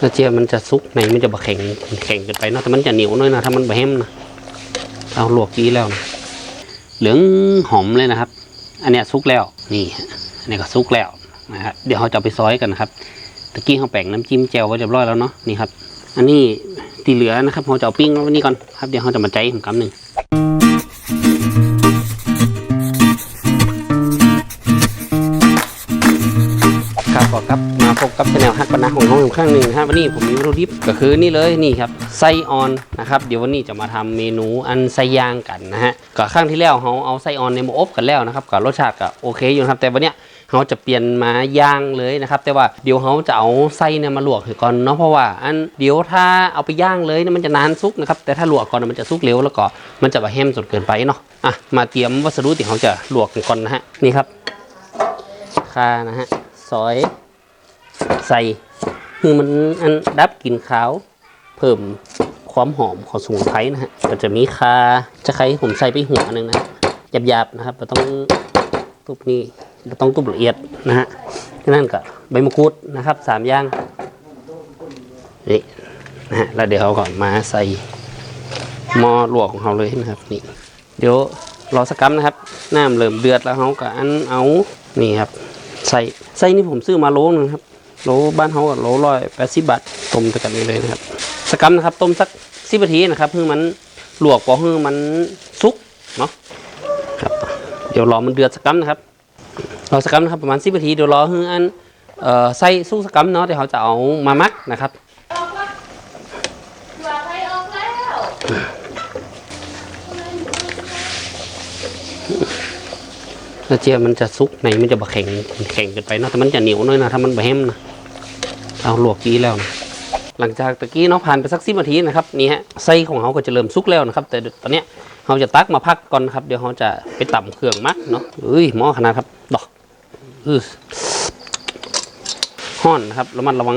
แล้วเจียมันจะซุกในมันจะบะแข็งแข็งเกินไปเนาะแต่มันจะเหนียวหน้อยนะถ้ามันบะแห้มนะเอาลวกจีแล้วนะเหลืองหอมเลยนะครับ อันเนี้ยซุกแล้วนี่อันนี้ก็ซุกแล้วนะครับเดี๋ยวเราจะไปซอยกันนะครับตะกี้เราแป่งน้ำจิ้มแจ่วไว้เรียบร้อยแล้วเนาะนี่ครับ อันนี้ที่เหลือนะครับเราจะเอาปิ้งไว้นี่ก่อนครับเดี๋ยวเราจะมาใจผมกำหนึ่งครับขอครับ พบกับช anel ฮักปนาของน้องอีกครั้งหนึ่งนะครับวันนี้ผมมีวัตถุดิบก็คือนี่เลยนี่ครับไส้ออนนะครับเดี๋ยววันนี้จะมาทำเมนูอันไส้ย่างกันนะฮะก็ครั้งที่แล้วเขาเอาไส้ออนในมาอบกันแล้วนะครับก็รสชาติก็โอเคอยู่ครับแต่วันเนี้ยเขาจะเปลี่ยนมาย่างเลยนะครับแต่ว่าเดี๋ยวเขาจะเอาไส้เนี่ยมาลวกก่อนเนาะเพราะว่าอันเดี๋ยวถ้าเอาไปย่างเลยเนี่ยมันจะนานซุกนะครับแต่ถ้าลวกก่อนมันจะซุกเร็วแล้วก็มันจะแบะแห้มจนเกินไปเนาะอะมาเตรียมวัสดุที่เขาจะลวกกันก่อนนะฮะนี่ครับข่านะฮะซอย ใส่คือมันอันดับกลิ่นขาว เพิ่มความหอมของสมุนไพรนะฮะก็จะมีคาจะใครผมใส่ไปหัวหนึ่งนะหยาบๆนะครับเราต้องตุบนี่เราต้องตุบละเอียดนะฮะนั่นก็ใบมะกรูดนะครับสามอย่างนี่นะฮะแล้วเดี๋ยวเราก็มาใส่หม้อลวกของเราเลยนะครับนี่เดี๋ยวรอสักกัมนะครับน้ำเริ่มเดือดแล้วเราก็อันเอานี่ครับใส่ไส้นี่ผมซื้อมาโลนึงครับ โลบ้านเขาก็โลร้อยแปดสิบบาทต้มไปกันเลยนะครับสกัมนะครับต้มสักสิบนาทีนะครับเพื่อมันลวกพอเพื่อมันสุกเนาะครับเดี๋ยวรอมันเดือดสกัมนะครับรอสกัมนะครับประมาณสิบนาทีเดี๋ยวรอเพื่ออันเอ่อไส้สุกสกัมเนาะเดี๋ยวเขาจะเอามามักนะครับหลับให้ออกแล้วแล้วเจียมันจะซุกในมันจะบะแข็งแข็งเกินไปเนาะแต่มันจะเหนียวหน้อยนะถ้ามันบะแห้มนะ เอาลวกจีแล้วนะหลังจากตะกี้เนาะผ่านไปสักสิบนาทีนะครับนี่ฮะไส้ของเขาก็จะเริ่มซุกแล้วนะครับ แต่ตอนเนี้ยเราจะตักมาพักก่อนครับ เดี๋ยวเขาจะไปต่ำเครื่องมักเนาะเอ้ยหม้อขนาดครับดอกอือห้อนนะครับระมัดระวัง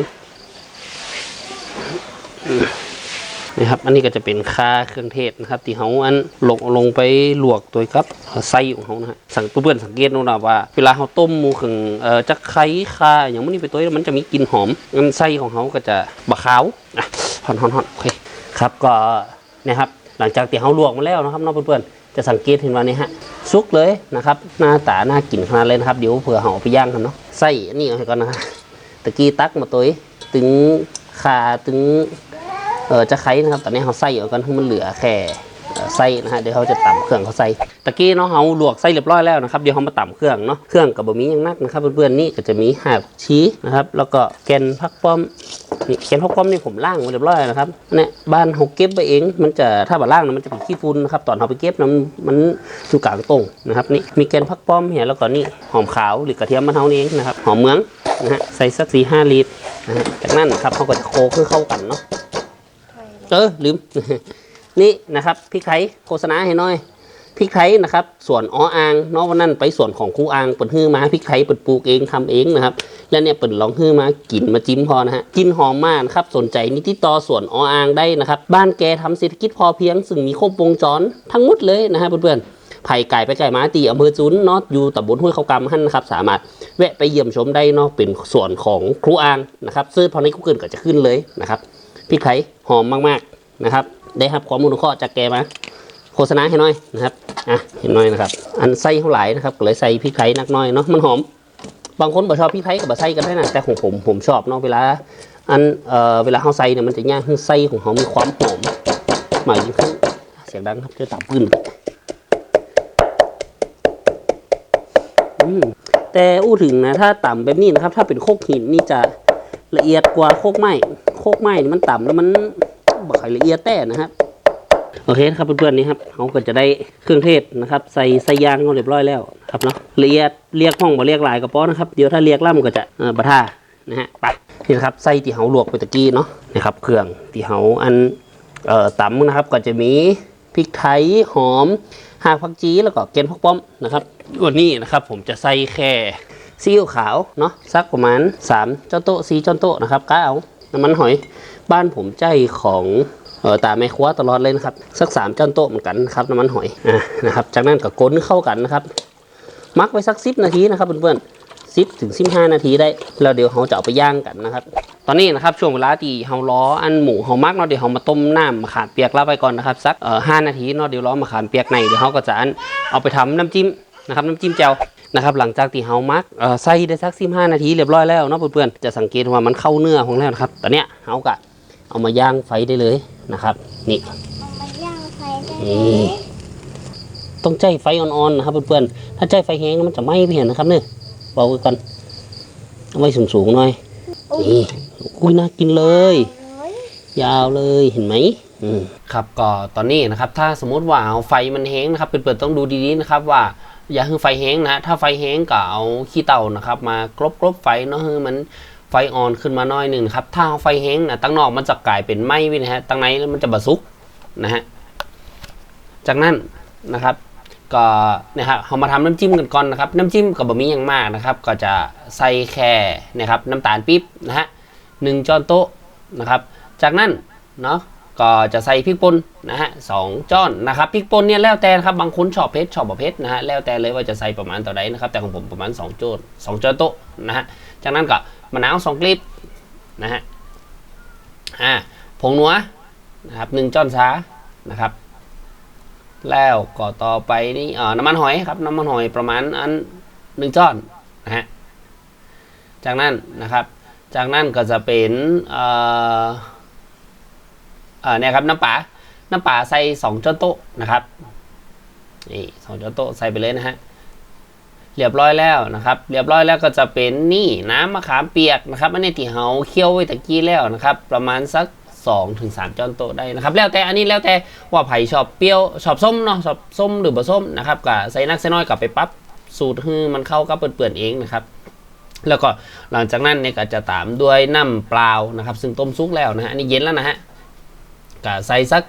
นี่ครับ อันนี้ก็จะเป็นค่าเครื่องเทศนะครับ ที่เขาอันลงลงไปลวกตัวครับไส้ของเขานะฮะสังเพื่อนสังเกตดูนะว่า เวลาเขาต้มหมูขึงเอ่อจะไข่คาอย่างมันนี่ไปตัวมันจะมีกลิ่นหอมงั้นไส้ของเขาก็จะบะขาวอะฮอนฮอนฮอนโอเคครับก็นะครับหลังจากที่เขาลวกมาแล้วนะครับน้องเพื่อนๆจะสังเกตเห็นว่านี่ฮะซุกเลยนะครับ หน้าตาน่ากินขนาดเลยนะครับเดี๋ยวเผื่อเขาเอไปย่างกันเนาะไส้อันนี้เอาให้ก่อนนะฮะตะกี้ตักมาตัวถึงขาถึง เออจะไข่นะครับตอนนี้เขาใส่เอากันให้มันเหลือแค่ไส้นะฮะเดี๋ยวเขาจะต่ำเครื่องเขาใส่ตะกี้เนาะเขาลวกไส้เรียบร้อยแล้วนะครับเดี๋ยวเขามาต่ำเครื่องเนาะเครื่องกับบะหมี่ยังนักนะครับเพื่อนๆนี่ก็จะมีหักชี้นะครับ แล้วก็แกนผักป้อมนี่แกนผักป้อมนี่ผมล่างมาเรียบร้อยนะครับเนี่ยบ้านเขาเก็บไปเอง มันจะถ้าบะล่างนะมันจะเป็นขี้ฝุ่นนะครับตอนเขาไปเก็บนะมันมันอยู่กลางตรงนะครับนี่มีแกนผักป้อมเนี่ยแล้วก็นี่หอมขาวหรือกระเทียมมะนาวนี่เองนะครับหอมเมืองนะฮะใส่สักสี่ห้าลิตรนะฮะจากนั้นครับเขาก็จะโคกให้เข้ากันเนาะ เออลืม นี่นะครับพริกไทยโฆษณาให้หน้อยพริกไทยนะครับส่วนอ้ออางนาะวันนั้นไปส่วนของครูอ่างเปิดฮื้อมาพริกไทยเปิดปลูกเองทำเองนะครับ แล้วเนี่ยเปิดลองฮื้อมากินมาจิ้มพอนะฮะกินหอมมากครับสนใจนิติดต่อส่วนอ้ออางได้นะครับ บ้านแกทำเศรษฐกิจพอเพียง ซึ่งมีครบวงจรทั้งหมดเลยนะฮะเพื่อนๆไผ่ไก่ไปไก่มาตีอำเภอจุนนาะอยู่ตำบลห้วยเขากำหั่นนะครับ สามารถแวะไปเยี่ยมชมได้นาะเป็นส่วนของครูอ่างนะครับซื้อพอใน Google ก็จะขึ้นเลยนะครับ ริกไทยหอมมากๆนะครับ ได้ครับข้อมูลข้อจากแกมาโฆษณาให้น่อยนะครับอะเห็นน่อยนะครับ อันไส้เท่าไหร่นะครับก็เลยใส่พริกไทยนักน้อยเนาะมันหอม บางคนบ่ชอบพริกไทยกับบะไส้กันได้นะแต่ของผมผมชอบเนาะเวลา อันเอ่อเวลาเขาใส่เนี่ยมันจะย่างให้ไส้ของเขามีความหอมมากยิ่งขึ้นเสียงดังครับจะตับปืนแต่อู้ถึงนะถ้าต่ำแบบนี้นะครับ ถ้าเป็นโคกหินนี่จะละเอียดกว่าโคกไม้ โคกไม้นี่มันต่ำแล้วมันบ่อยละเอียดแต่นะครับโอเคนะครับเพื่อนๆนี่ครับเขาก็จะได้เครื่องเทศนะครับ ใส่ใส่ยางเขาเรียบร้อยแล้วครับเนาะละเอียดเรียกห้องบ่เรียกหลายกระป๋อนะครับเดี๋ยวถ้าเรียกล่ำก็จะบะท่านะฮะไปนี่นะครับไส้ที่เขาลวกไปตะกี้เนาะนะครับเครื่องที่เขาอันเอ่อตำนะครับก็จะมีพริกไทยหอมหากผักจีแล้วก็เกนผักป้อมนะครับวันนี้นะครับผมจะใส่แค่ซีอิ๊วขาวเนาะสักประมาณ3ช้อนโต๊ะ4ช้อนโต๊ะนะครับก้าเอา น้ำมันหอย บ้านผมใจของเออตาแม่ครัวตลอดเลยนะครับ สักสามจานโต๊ะเหมือนกันครับน้ำมันหอยอะนะครับ จากนั้นก็ก้นเข้ากันนะครับ มักไว้สักสิบนาทีนะครับเพื่อนๆสิบถึงสิบห้านาทีได้แล้วเดี๋ยวเขาจะเอาไปย่างกันนะครับ ตอนนี้นะครับช่วงเวลาที่เฮาล้ออันหมูเฮามักเนาะเดี๋ยวเฮามาต้มน้ำมะขามเปียกแล้วไปก่อนนะครับสักเอ่อห้านาทีเนาะเดี๋ยวล้อมะขามเปียกในเดี๋ยวเฮาก็จะอันเอาไปทำน้ำจิ้มนะครับ น้ำจิ้มแจ่ว นะครับหลังจากที่เฮามักเอ่อใส่ได้สักสิบห้านาทีเรียบร้อยแล้วเนาะเพื่อนๆจะสังเกตว่ามันเข้าเนื้อของแล้วนะครับตอนเนี้ยเฮาก็เอามาย่างไฟได้เลยนะครับ นี่เอามาย่างไฟได้อืเลมยต้องใจไฟอ่อนๆนะครับเพื่อนๆถ้าใจไฟแห้งมันจะไหม้ไปเห็นนะครับเนี่ยเบาไว้ก่อนเอาไว้สูงๆหน่อยนี่อุ้ยน่ากินเลยโอ้ยยาวเลยเห็นไหมอืมครับก็ตอนนี้นะครับ ถ้าสมมติว่าเอาไฟมันแห้งนะครับเพื่อนๆต้องดูดีๆนะครับว่า อย่าให้ไฟแห้งนะ ถ้าไฟแห้งก็เอาขี้เต่านะครับ มากรบกรบๆไฟเนาะให้มันไฟอ่อนขึ้นมาหน้อยหนึ่งครับ ถ้าเอาไฟแห้งนะตั้งนอกมันจะกลายเป็นไหม้ไปนะฮะตั้งในแล้วมันจะบะซุกนะฮะ จากนั้นนะครับก็นะครับเรามาทำน้ำจิ้มกันก่อนนะครับ น้ำจิ้มกับบะหมี่อย่างมากนะครับ ก็จะใส่แค่นะครับน้ำตาลปี๊บนะฮะหนึ่งช้อนโต๊ะนะครับ จากนั้นเนาะ ก็จะใส่พริกป่นนะฮะสองจ้อนนะครับพริกป่นเนี่ยแล้วแต่ครับบางคนชอบเผ็ดชอบบ่เผ็ดนะฮะแล้วแต่เลยว่าจะใส่ประมาณต่อใดนะครับ แต่ของผมประมาณ2โจนสองช้อนโต๊ะนะฮะจากนั้นก็มะนาวสองกลีบนะฮะอ่าผงนัวนะครับหนึ่งจ้อนชานะครับ แล้วก็ต่อไปนี่เอ่อน้ำมันหอยครับน้ำมันหอยประมาณอันหนึ่งจ้อนนะฮะจากนั้นนะครับ จากนั้นก็จะเป็นเอ่อ เอ่อเนี่ยครับน้ำปลาน้ำปลาใส่สองช้อนโต๊ะนะครับนี่สองช้อนโต๊ะใส่ไปเลยนะฮะเรียบร้อยแล้วนะครับ เรียบร้อยแล้วก็จะเป็นนี่น้ำมะขามเปียกนะครับอันนี้ที่เฮาเคี่ยวไว้ตะกี้แล้วนะครับ ประมาณสัก2ถึง3ช้อนโต๊ะได้นะครับ แล้วแต่อันนี้แล้วแต่ว่าไผ่ชอบเปรี้ยวชอบส้มเนาะชอบส้มหรือบ่ส้มนะครับก็ใส่นักใส่น้อยกลับไปปรับสูตรให้มันเข้ากับเปื่อนๆเองนะครับ แล้วก็หลังจากนั้นเนี่ยก็จะตามด้วยน้ำเปล่านะครับ ซึ่งต้มซุกแล้วนะฮะอันนี้เย็นแล้วนะฮะ ก็ใส่สัก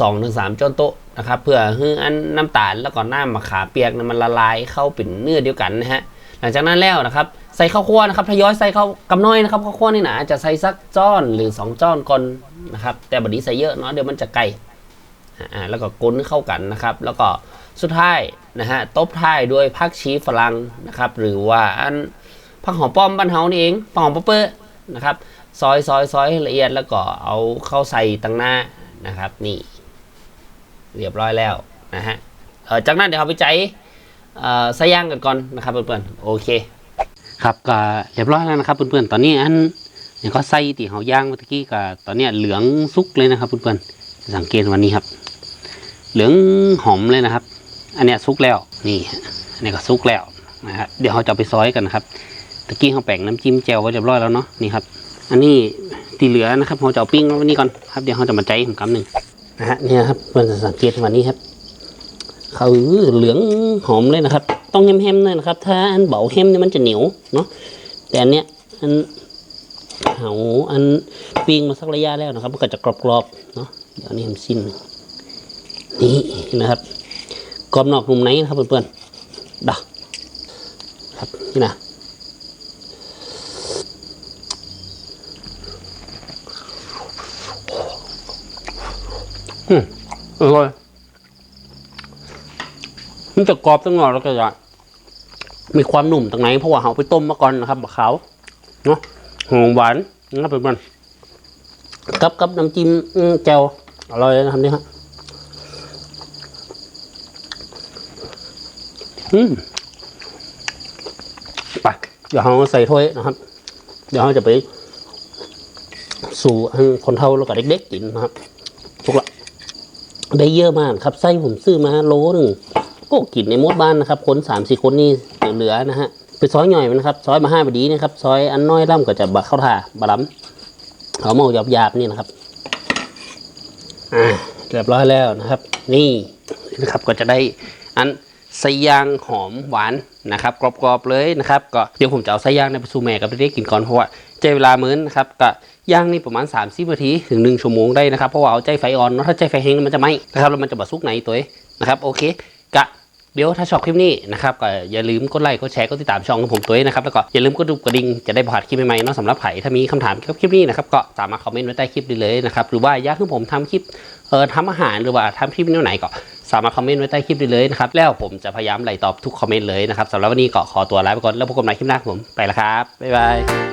สองถึงสามช้อนโต๊ะนะครับเพื่อให้อันน้ำตาลแล้วก็น้ำมะขามเปียกนยมันละลายเข้าเป็นเนื้อเดียวกันนะฮะหลังจากนั้นแล้วนะครับใส่ข้าวคั่วนะครับทยอยใส่ข้าวกำน้อยนะครับข้าวคั่วนี่นะอาจจะใส่สักจ้อนหรือสองจ้อนก่อนนะครับแต่บัดนี้ใส่เยอะเนาะเดี๋ยวมันจะไกลอ่าแล้วก็กุ้นเข้ากันนะครับ แล้วก็สุดท้ายนะฮะตบท้ายด้วยผักชีฝรั่งนะครับ หรือว่าอันผักหอมป้อมบ้านเฮานี่เองผักหอมป๊อปเปอร์นะครับ ซอยซอยซอยให้ละเอียดแล้วก็เอาเข้าใส่ตั้งหน้านะครับ นี่ เรียบร้อยแล้วนะฮะจากนั้นเดี๋ยวเราไปใจใส่ย่างกันก่อนนะครับเพื่อนๆโอเค ครับก็เรียบร้อยแล้วนะครับเพื่อนๆตอนนี้อันเนี่ยก็ใส่ตีเฮาย่างเมื่อกี้ก็ตอนนี้เหลืองสุกเลยนะครับเพื่อนๆสังเกตวันนี้ครับ เหลืองหอมเลยนะครับ อันเนี้ยสุกแล้วนี่อันนี้ก็สุกแล้วนะครับเดี๋ยวเราจะไปซอยกันนะครับตะกี้เขาแบ่งน้ำจิ้มแจ่วไว้เรียบร้อยแล้วเนาะนี่ครับ อันนี้ที่เหลือนะครับเราจะเอาปิ้งว้นี่ก่อนครับเดี๋ยวเราจะมาใจผมกำหนึ่งนะฮะเนี่ยครับเพื่อนจะสังเกตวันนี้ครับเขาเหลืองหอมเลยนะครับ ต้องแฮมๆเลยนะครับ ถ้าอันเบาแฮมเนี่ยมันจะเหนียวเนาะแต่อันเนี้ยอันเอาอันปิ้งมาสักระยะแล้วนะครับ มันก็จะกรอบๆเนาะเดี๋ยวอันนี้ทำสิ้นนี่นะครับกรอบนอกนุ่มในนะครับเพื่อนๆดะครับนี่นะ อืมอร่อยมันจะกรอบตั้งหนอแล้วก็จะมีความหนุ่มตรงไหนเพราะว่าเราไปต้มมาก่อนนะครับบักขาเนาะหอมหวานนะครับเพื่อนๆกับกับน้ำจิ้มแจ่วอร่อยนะครับนี่ฮะอืมไปเดี๋ยวเราใส่ถ้วยนะครับ เดี๋ยวเราจะไป สู่คนเฒ่าแล้วก็เด็กๆกินนะครับ ได้เยอะมากครับไส้ผมซื้อมาโลหนึ่งก็กินในมดบ้านนะครับคนสามสี่คนนี่เหลือๆนะฮะไปซอยหน่อยมันนะครับซอยมาห้าพอดีนะครับซอยอันน้อยล่ำก็จะบะเข้าท่าบะล้ำเขาเมาหยาบๆนี่นะครับอ่าเรียบร้อยแล้วนะครับ นี่นะครับก็จะได้อัน ไส้ย่างหอมหวานนะครับกรอบๆเลยนะครับก็เดี๋ยวผมจะเอาไส้ย่างในไปสู่แม่กับเด็กๆกินก่อนเพราะว่าใจเวลามื้อนนะครับก็ย่างนี่ประมาณ3ามสิบนาทีถึง 1ชั่วโมงได้นะครับเพราะว่าเอาใจไฟอ่อนเนาะถ้าใจไฟแห้งมันจะไหม้นะครับแล้วมันจะบะซุกไหนตัวนะครับโอเคกะเดี๋ยวถ้าชอบคลิปนี้นะครับก็อย่าลืมกดไลค์กดแชร์กดติดตามช่องของผมตัวเองนะครับแล้วก็อย่าลืมกดดูกระดิ่งจะได้พลาดคลิปใหม่ๆเนาะสำหรับไผ่ถ้ามีคำถามเกี่ยวกับคลิปนี้นะครับก็สามารถคอมเมนต์ไว้ใต้คลิปได้เลยนะครับหรือว่าอยากให้ผมทำคลิปเอ่อทำอาหารหรือว่าทำคลิปแนวไหนก็สามารถคอมเมนต์ไว้ใต้คลิปได้เลยนะครับ แล้วผมจะพยายามไล่ตอบทุกคอมเมนต์เลยนะครับสำหรับวันนี้ก็ขอตัวลาไปก่อนแล้วพบกันใหม่คลิปหน้าผมไปแล้วครับบ๊ายบาย